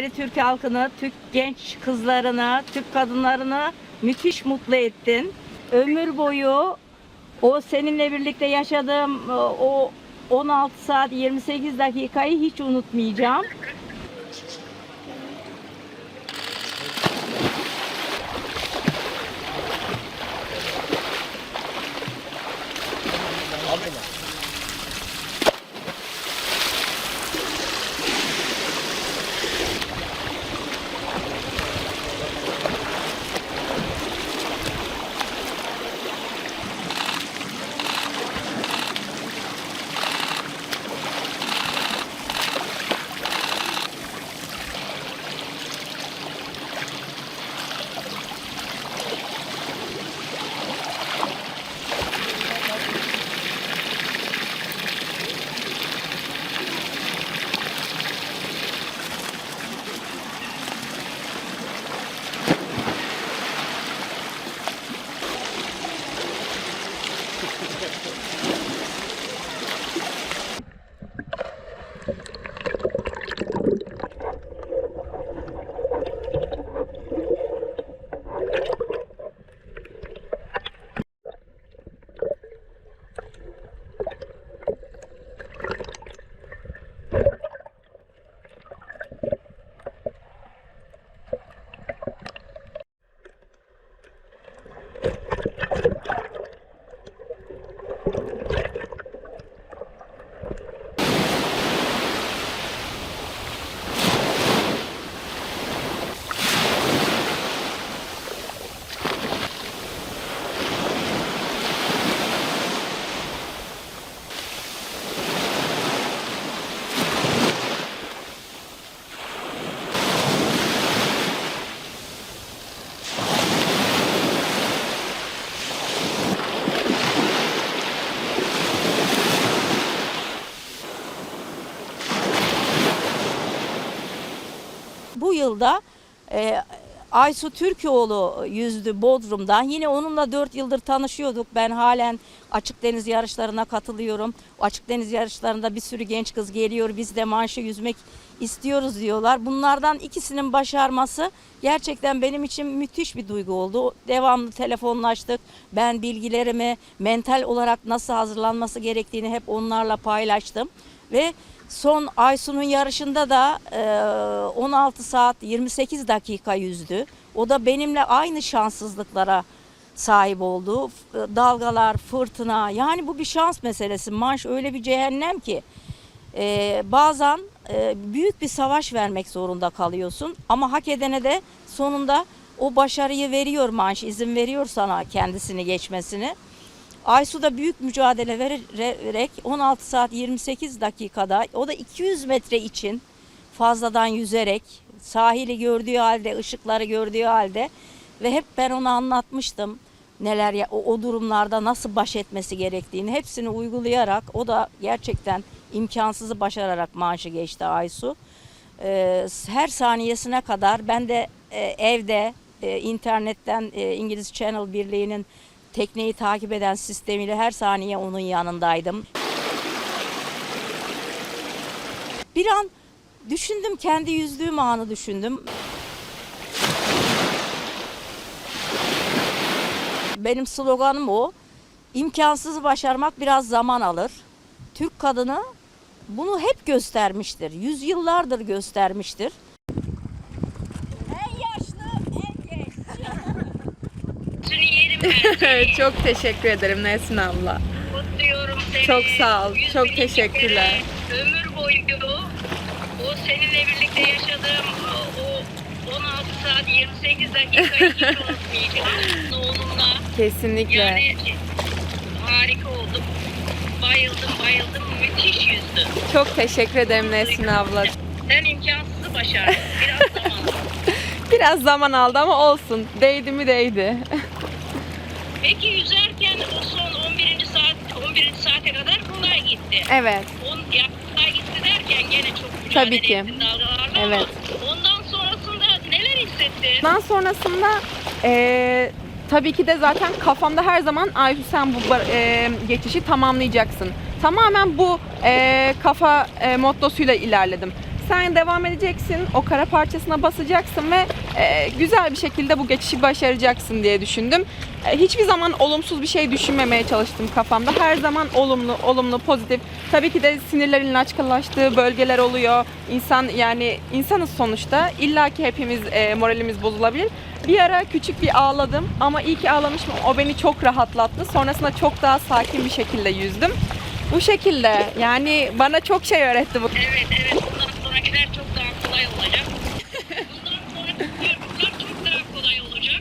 bizleri, Türk halkını, Türk genç kızlarını, Türk kadınlarını müthiş mutlu ettin. Ömür boyu o seninle birlikte yaşadığım e, o 16 saat 28 dakikayı hiç unutmayacağım. Yılda e, Aysu Türkoğlu yüzdü Bodrum'dan. Yine onunla 4 yıldır tanışıyorduk. Ben halen açık deniz yarışlarına katılıyorum. Açık deniz yarışlarında bir sürü genç kız geliyor. Biz de manşı yüzmek istiyoruz diyorlar. Bunlardan ikisinin başarması gerçekten benim için müthiş bir duygu oldu. Devamlı telefonlaştık. Ben bilgilerimi mental olarak nasıl hazırlanması gerektiğini hep onlarla paylaştım. Ve son Aysu'nun yarışında da e, 16 saat 28 dakika yüzdü. O da benimle aynı şanssızlıklara sahip oldu. F- Dalgalar, fırtına yani bu bir şans meselesi. Manş öyle bir cehennem ki e, bazen e, büyük bir savaş vermek zorunda kalıyorsun. Ama hak edene de sonunda o başarıyı veriyor manş, izin veriyor sana kendisini geçmesini. Aysu da büyük mücadele vererek 16 saat 28 dakikada o da 200 metre için fazladan yüzerek sahili gördüğü halde, ışıkları gördüğü halde ve hep ben ona anlatmıştım neler ya, o, o durumlarda nasıl baş etmesi gerektiğini hepsini uygulayarak o da gerçekten imkansızı başararak maaşı geçti Aysu. Ee, her saniyesine kadar ben de e, evde e, internetten e, İngiliz Channel Birliği'nin tekneyi takip eden sistemiyle her saniye onun yanındaydım. Bir an düşündüm kendi yüzdüğüm anı düşündüm. Benim sloganım o. İmkansızı başarmak biraz zaman alır. Türk kadını bunu hep göstermiştir. Yüzyıllardır göstermiştir. En yaşlı, en genç. Seni yerim ben. çok teşekkür ederim Nesrin abla. Kutluyorum seni. Çok sağ ol, Yüz çok teşekkürler. kere Ömür boyu o seninle birlikte yaşadığım o, o 16 saat 28 dakikayı hiç unutmayacağım. Onunla Kesinlikle. yani harika oldum. Bayıldım bayıldım. Müthiş yüzdü. Çok teşekkür ederim Nesrin abla. Sen imkansızı başardın. Biraz zaman. Biraz zaman aldı ama olsun. Değdi mi değdi. Peki yüzerken o son 11. saat 11. saate kadar kolay gitti. Evet. On, ya, kolay gitti derken gene çok mücadele Tabii ki. ettin dalgalarla Evet. ama ondan sonrasında neler hissettin? Ondan sonrasında eee, tabii ki de zaten kafamda her zaman Ayşe sen bu bar- eee, geçişi tamamlayacaksın. Tamamen bu eee, kafa eee, mottosuyla ilerledim. Sen devam edeceksin, o kara parçasına basacaksın ve e, güzel bir şekilde bu geçişi başaracaksın diye düşündüm. E, hiçbir zaman olumsuz bir şey düşünmemeye çalıştım kafamda. Her zaman olumlu, olumlu, pozitif. Tabii ki de sinirlerin laçkalaştığı bölgeler oluyor. İnsan yani insanız sonuçta. İlla ki hepimiz e, moralimiz bozulabilir. Bir ara küçük bir ağladım ama iyi ki ağlamışım. O beni çok rahatlattı. Sonrasında çok daha sakin bir şekilde yüzdüm. Bu şekilde yani bana çok şey öğretti bu. Evet evet sonrakiler çok daha kolay olacak. bundan sonraki yolculuklar çok daha kolay olacak.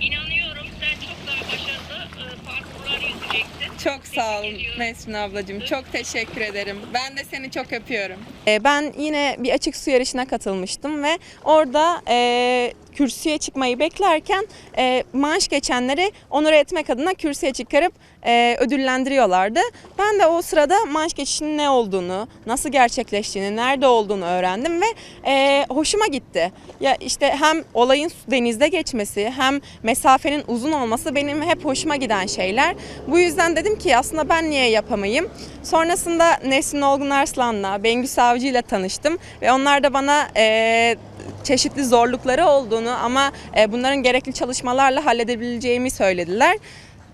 İnanıyorum sen çok daha başarılı e, parkurlar yüzeceksin. Çok sağ olun Mesrin ablacığım. Çok teşekkür ederim. Ben de seni çok öpüyorum. Ee, Ben yine bir açık su yarışına katılmıştım ve orada e, kürsüye çıkmayı beklerken e, maaş geçenleri onur etmek adına kürsüye çıkarıp e, ödüllendiriyorlardı. Ben de o sırada maaş geçişinin ne olduğunu, nasıl gerçekleştiğini, nerede olduğunu öğrendim ve e, hoşuma gitti. Ya işte hem olayın denizde geçmesi hem mesafenin uzun olması benim hep hoşuma giden şeyler. Bu yüzden dedim ki aslında ben niye yapamayayım? Sonrasında Nesrin Olgun Arslan'la, Bengü Savcı ile tanıştım ve onlar da bana e, çeşitli zorlukları olduğunu ama e, bunların gerekli çalışmalarla halledebileceğimi söylediler.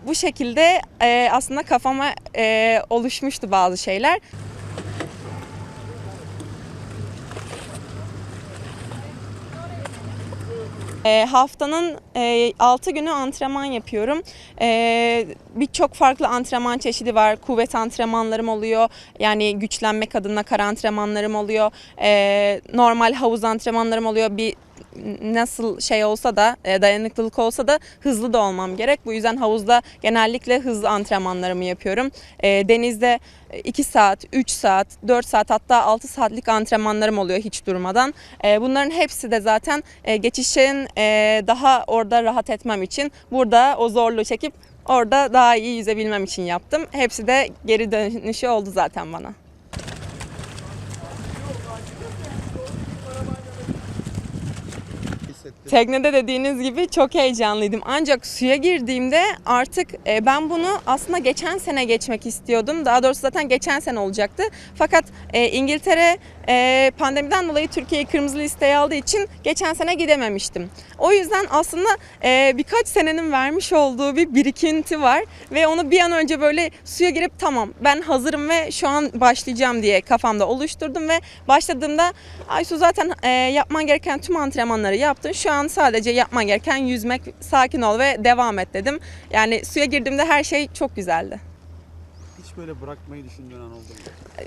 Bu şekilde e, aslında kafama e, oluşmuştu bazı şeyler. E, haftanın 6 günü antrenman yapıyorum. E, Birçok farklı antrenman çeşidi var. Kuvvet antrenmanlarım oluyor. Yani güçlenmek adına kara antrenmanlarım oluyor. E, normal havuz antrenmanlarım oluyor. Bir nasıl şey olsa da e, dayanıklılık olsa da hızlı da olmam gerek. Bu yüzden havuzda genellikle hızlı antrenmanlarımı yapıyorum. E, denizde 2 saat, 3 saat, 4 saat hatta 6 saatlik antrenmanlarım oluyor hiç durmadan. E, bunların hepsi de zaten e, geçişin e, daha orada rahat etmem için burada o zorluğu çekip orada daha iyi yüzebilmem için yaptım. Hepsi de geri dönüşü oldu zaten bana. Teknede dediğiniz gibi çok heyecanlıydım. Ancak suya girdiğimde artık e, ben bunu aslında geçen sene geçmek istiyordum. Daha doğrusu zaten geçen sene olacaktı. Fakat e, İngiltere e, pandemiden dolayı Türkiye'yi kırmızı listeye aldığı için geçen sene gidememiştim. O yüzden aslında e, birkaç senenin vermiş olduğu bir birikinti var ve onu bir an önce böyle suya girip tamam ben hazırım ve şu an başlayacağım diye kafamda oluşturdum ve başladığımda Aysu zaten e, yapman gereken tüm antrenmanları yaptın. Şu an sadece yapman gereken yüzmek, sakin ol ve devam et dedim. Yani suya girdiğimde her şey çok güzeldi. Böyle bırakmayı düşündüğün an oldu mu?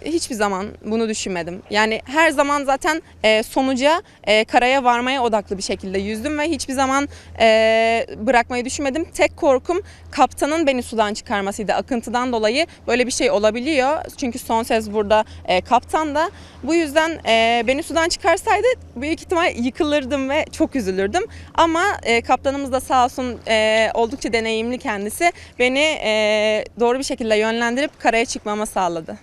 Hiçbir zaman bunu düşünmedim. Yani her zaman zaten e, sonuca, e, karaya varmaya odaklı bir şekilde yüzdüm ve hiçbir zaman e, bırakmayı düşünmedim. Tek korkum kaptanın beni sudan çıkarmasıydı. Akıntıdan dolayı böyle bir şey olabiliyor. Çünkü son ses burada e, kaptan da. Bu yüzden e, beni sudan çıkarsaydı büyük ihtimal yıkılırdım ve çok üzülürdüm. Ama e, kaptanımız da sağ olsun e, oldukça deneyimli kendisi. Beni e, doğru bir şekilde yönlendirip karaya çıkmama sağladı.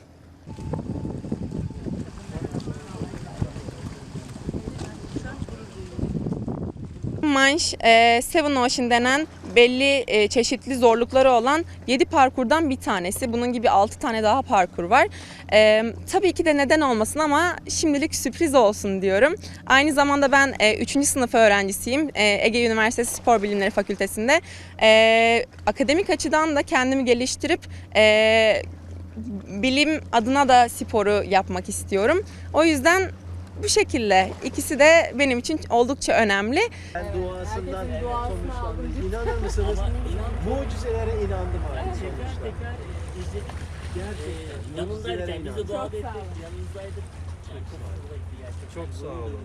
Manş, e, Seven Ocean denen belli e, çeşitli zorlukları olan 7 parkurdan bir tanesi. Bunun gibi 6 tane daha parkur var. E, tabii ki de neden olmasın ama şimdilik sürpriz olsun diyorum. Aynı zamanda ben 3. sınıf öğrencisiyim. E, Ege Üniversitesi Spor Bilimleri Fakültesi'nde. E, akademik açıdan da kendimi geliştirip e, bilim adına da sporu yapmak istiyorum. O yüzden bu şekilde ikisi de benim için oldukça önemli. Ben duasından sonuçlandı. İnanır mısınız? Mucizelere inandım artık sonuçta. Gerçekten. Mucizelere inandım. dua ettik, yanınızdaydık. Çok sağ olun.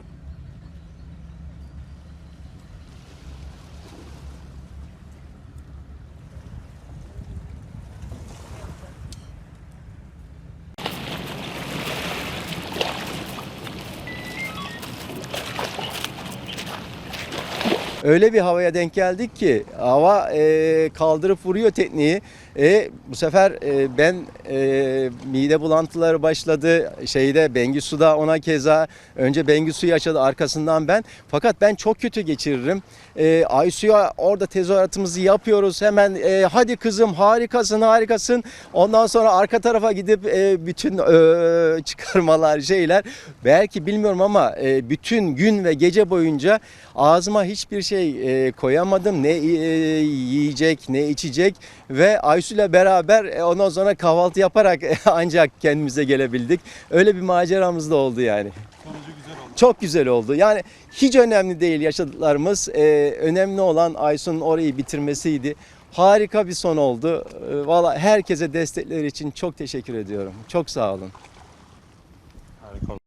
Öyle bir havaya denk geldik ki hava e, kaldırıp vuruyor tekneyi. E, bu sefer e, ben e, mide bulantıları başladı. Şeyde Bengisu'da ona keza önce Bengisu yaşadı arkasından ben. Fakat ben çok kötü geçiririm. E, Aysu'ya orada tezahüratımızı yapıyoruz. Hemen e, hadi kızım harikasın harikasın. Ondan sonra arka tarafa gidip e, bütün e, çıkarmalar şeyler. Belki bilmiyorum ama e, bütün gün ve gece boyunca ağzıma hiçbir şey e, koyamadım. Ne e, yiyecek ne içecek ve Aysu ile beraber e, ondan sonra kahvaltı yaparak ancak kendimize gelebildik. Öyle bir maceramız da oldu yani. Çok güzel oldu. Yani hiç önemli değil yaşadıklarımız. Ee, önemli olan Aysun'un orayı bitirmesiydi. Harika bir son oldu. Ee, Valla herkese destekleri için çok teşekkür ediyorum. Çok sağ olun. Harika